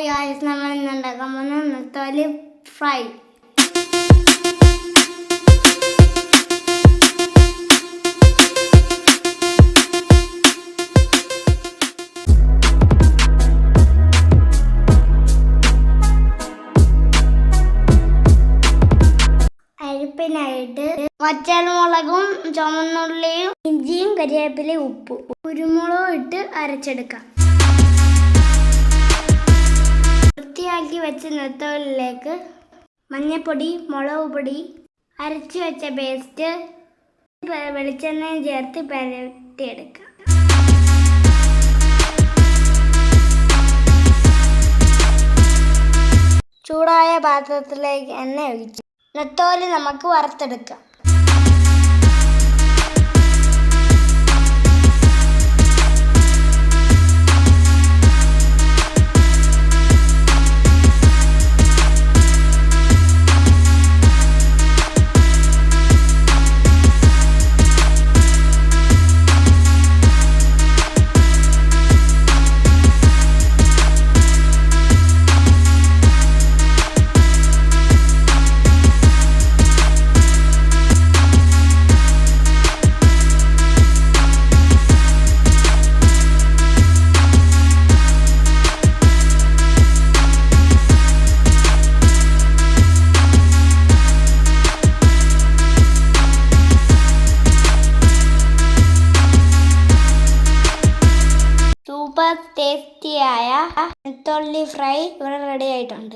Hi guys നമ്മൾ ഇന്ന് ഉണ്ടാക്കാൻ പോകുന്ന നെത്തോലി ഫ്രൈ. അരിപ്പിനായിട്ട് വറ്റൽമുളകും ചുമന്നുള്ളിയും ഇഞ്ചിയും കരിവേപ്പിലയും ഉപ്പും. കുരുമുളകും ഇട്ട് അരച്ചെടുക്കാം. വൃത്തിയാക്കി വെച്ച നെത്തോലിലേക്ക് മഞ്ഞൾപ്പൊടി മുളക് പൊടി അരച്ച് വെച്ച പേസ്റ്റ് വെളിച്ചെണ്ണയും ചേർത്ത് പരത്തിയെടുക്കുക ചൂടായ പാത്രത്തിലേക്ക് എണ്ണ ഒഴിച്ചു നെത്തോലി നമുക്ക് വറുത്തെടുക്കാം. സൂപ്പർ ടേസ്റ്റിയായ നെത്തോള്ളി ഫ്രൈ ഇവിടെ റെഡി ആയിട്ടുണ്ട്.